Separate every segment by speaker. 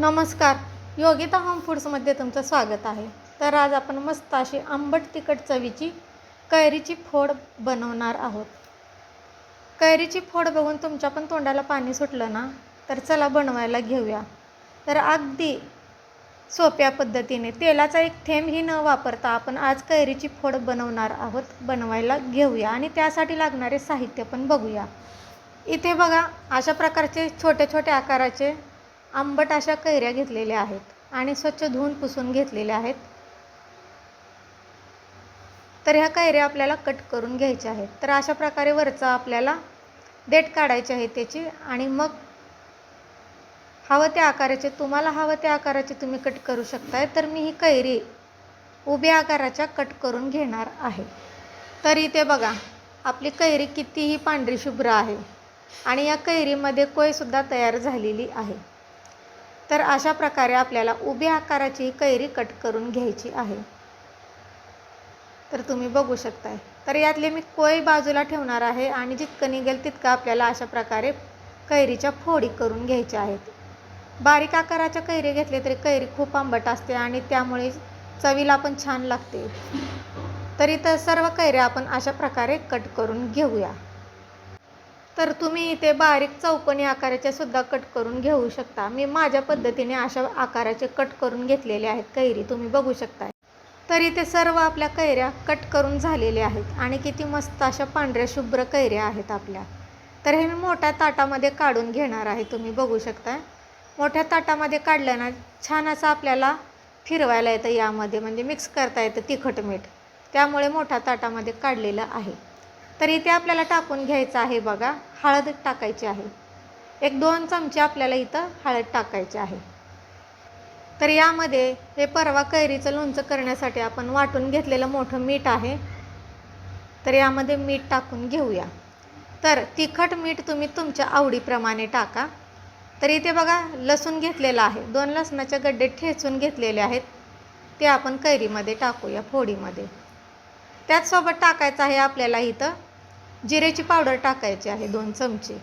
Speaker 1: नमस्कार. योगिता होम फूड्समध्ये तुमचं स्वागत आहे. तर आज आपण मस्त अशी आंबट तिखट चवीची कैरीची फोड बनवणार आहोत. कैरीची फोड बघून तुमच्या पण तोंडाला पाणी सुटलं ना? तर चला बनवायला घेऊया. तर अगदी सोप्या पद्धतीने तेलाचा एक थेंबही न वापरता आपण आज कैरीची फोड बनवणार आहोत. बनवायला घेऊया आणि त्यासाठी लागणारे साहित्य पण बघूया. इथे बघा अशा प्रकारचे छोटे छोटे आकाराचे आंबट अशा कैऱ्या घेतलेल्या आहेत आणि स्वच्छ धुवून पुसून घेतलेल्या आहेत. तर ह्या कैऱ्या आपल्याला कट करून घ्यायच्या आहेत. तर अशा प्रकारे वरचा आपल्याला देठ काढायची आहे त्याची आणि मग हवं त्या आकाराचे तुम्हाला हवं त्या आकाराचे तुम्ही कट करू शकताय. तर मी ही कैरी उभ्या आकाराच्या कट करून घेणार आहे. तर इथे बघा आपली कैरी कितीही पांढरी शुभ्र आहे आणि या कैरीमध्ये कोयसुद्धा तयार झालेली आहे. तर अशा प्रकारे आपल्याला उभ्या आकाराची कैरी कट करून घ्यायची आहे. तर तुम्ही बघू शकताय. तर यातले मी कोय बाजूला ठेवणार आहे आणि जितकं निघेल तितकं आपल्याला अशा प्रकारे कैरीच्या फोडी करून घ्यायच्या आहेत. बारीक आकाराच्या कैरी घेतले तरी कैरी खूप आंबट असते आणि त्यामुळे चवीला पण छान लागते. तर सर्व कैऱ्या आपण अशा प्रकारे कट करून घेऊया. तर तुम्ही इथे बारीक चौकोनी आकाराच्या सुद्धा कट करून घेऊ शकता. मी माझ्या पद्धतीने अशा आकाराचे कट करून घेतलेले आहेत. कैरी तुम्ही बघू शकता तर इथे सर्व आपल्या कैऱ्या कट करून झालेल्या आहेत. आणि किती मस्त अशा पांढऱ्या शुभ्र कैऱ्या आहेत आपल्या. तर हे मी मोठ्या ताटामध्ये काढून घेणार आहे. तुम्ही बघू शकता मोठ्या ताटामध्ये काढल्यानं छान असं आपल्याला फिरवायला येतं यामध्ये. म्हणजे मिक्स करता येतं तिखट मीठ. त्यामुळे मोठ्या ताटामध्ये काढलेलं आहे. तर इथे आपल्याला टाकून घ्यायचं आहे बघा. हळद टाकायची आहे. एक दोन चमचे आपल्याला इथं हळद टाकायचे आहे. तर यामध्ये हे परवा कैरीचं लोणचं करण्यासाठी आपण वाटून घेतलेलं मोठं मीठ आहे. तर यामध्ये मीठ टाकून घेऊया. तर तिखट मीठ तुम्ही तुमच्या आवडीप्रमाणे टाका. तर इथे बघा लसूण घेतलेलं आहे. दोन लसणाचे गड्डे ठेचून घेतलेले आहेत. ते आपण कैरीमध्ये टाकूया फोडीमध्ये. त्याचसोबत टाकायचं आहे आपल्याला इथं जिरेची पावडर टाकायची आहे दोन चमचे.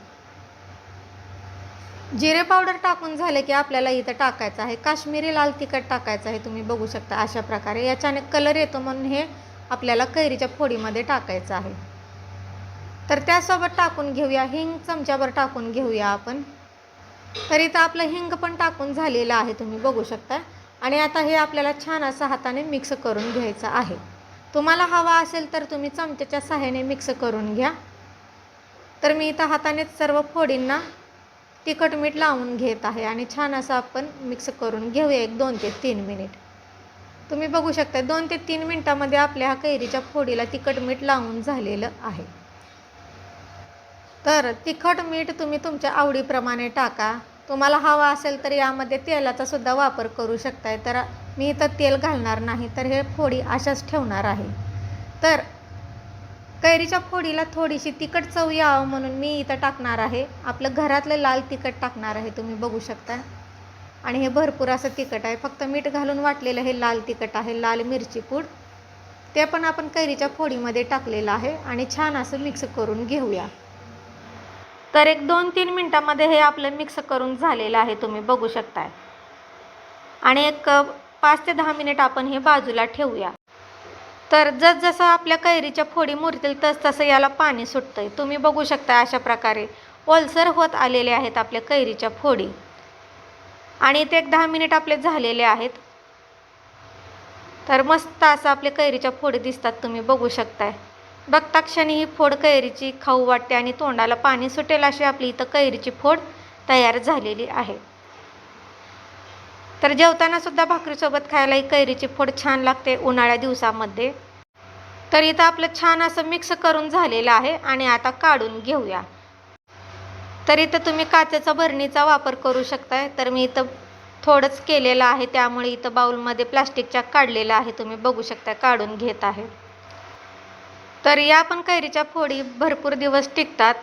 Speaker 1: जिरे पावडर टाकून झाले की आपल्याला इथं टाकायचं आहे. काश्मीरी लाल तिखट टाकायचं आहे तुम्ही बघू शकता अशा प्रकारे. याच्याने कलर येतो म्हणून हे आपल्याला कैरीच्या फोडीमध्ये टाकायचं आहे. तर त्यासोबत टाकून घेऊया हिंग चमच्यावर टाकून घेऊया आपण. तर इथं आपलं हिंग पण टाकून झालेलं आहे तुम्ही बघू शकता. आणि आता हे आपल्याला छान असं हाताने मिक्स करून घ्यायचं आहे. तुम्हाला हवा असेल तर तुम्ही चमच्याच्या सहाय्याने मिक्स करून घ्या. तर मी इथं हातानेच सर्व फोडींना तिखट मीठ लावून घेत आहे आणि छान असं आपण मिक्स करून घेऊया एक दोन ते तीन मिनिट तुम्ही बघू शकता दोन ते तीन मिनटामध्ये आपल्या ह्या कैरीच्या फोडीला तिखट मीठ लावून झालेलं आहे. तर तिखट मीठ तुम्ही तुमच्या आवडीप्रमाणे टाका. तुम्हाला हवा असेल तर यामध्ये तेलाचा सुद्धा वापर करू शकताय. तर मी इथं तेल घालणार नाही तर हे फोडी अशाच ठेवणार आहे. तर कैरीच्या फोडीला थोडीशी तिखट चव यावं म्हणून मी इथं टाकणार आहे. आपलं घरातलं लाल तिखट टाकणार आहे तुम्ही बघू शकता. आणि हे भरपूर असं तिखट आहे. फक्त मीठ घालून वाटलेलं हे लाल तिखट आहे लाल मिरची पूड. ते पण आपण कैरीच्या फोडीमध्ये टाकलेलं आहे आणि छान असं मिक्स करून घेऊया. तर एक दोन तीन मिनटामध्ये हे आपलं मिक्स करून झालेलं आहे तुम्ही बघू शकताय. आणि एक पाच ते दहा मिनिट आपण हे बाजूला ठेवूया. तर जसजसं आपल्या कैरीच्या फोडी मुरतील तसतसं याला पाणी सुटतं आहे तुम्ही बघू शकता अशा प्रकारे ओलसर होत आलेले आहेत आपल्या कैरीच्या फोडी. आणि ते एक दहा मिनिट आपले झालेले आहेत. तर मस्त असं आपल्या कैरीच्या फोडी दिसतात तुम्ही बघू शकताय. बघता क्षणी ही फोड कैरीची खाऊ वाटते आणि तोंडाला पाणी सुटेल अशी आपली इथं कैरीची फोड तयार झालेली आहे. तर जेवताना सुद्धा भाकरीसोबत खायला ही कैरीची फोड छान लागते उन्हाळ्या दिवसामध्ये. तर इथं आपलं छान असं मिक्स करून झालेलं आहे आणि आता काढून घेऊया. तर इथं तुम्ही काचेचा भरणीचा वापर करू शकताय. तर मी इथं थोडंच केलेलं आहे त्यामुळे इथं बाऊलमध्ये प्लास्टिकच्या काढलेलं आहे तुम्ही बघू शकता काढून घेत आहे. तर या पण कैरीच्या फोडी भरपूर दिवस टिकतात.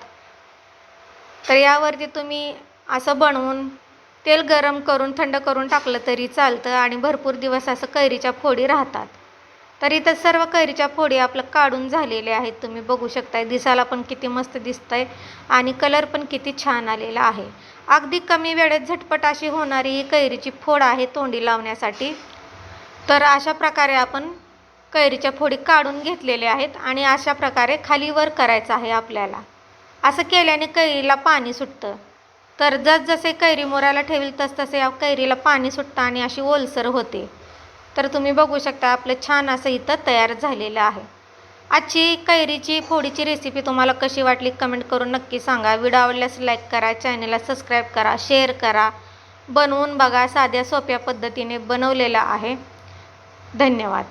Speaker 1: तर यावरती तुम्ही असं बनवून तेल गरम करून थंड करून टाकलं तरी चालतं आणि भरपूर दिवस असं कैरीच्या फोडी राहतात. तर इथं सर्व कैरीच्या फोडी आपलं काढून झालेले आहेत. तुम्ही बघू शकताय दिसायला पण किती मस्त दिसतंय आणि कलर पण किती छान आलेला आहे. अगदी कमी वेळेत झटपट अशी होणारी ही कैरीची फोड आहे तोंडी लावण्यासाठी. तर अशा प्रकारे आपण कैरीच्या फोडी काढून घेतलेल्या आहेत आणि अशा प्रकारे खाली वर करायचं आहे आपल्याला. असं केल्याने कैरीला पाणी सुटतं. तर जसजसे कैरी मोराला ठेवील तसतसे या कैरीला पाणी सुटतं आणि अशी ओलसर होते. तर तुम्ही बघू शकता आपलं छान असं इथं तयार झालेलं आहे. आजची कैरीची फोडीची रेसिपी तुम्हाला कशी वाटली कमेंट करून नक्की सांगा. व्हिडिओ आवडल्यास लाईक करा चॅनलला सबस्क्राईब करा शेअर करा. बनवून बघा साध्या सोप्या पद्धतीने बनवलेलं आहे. धन्यवाद.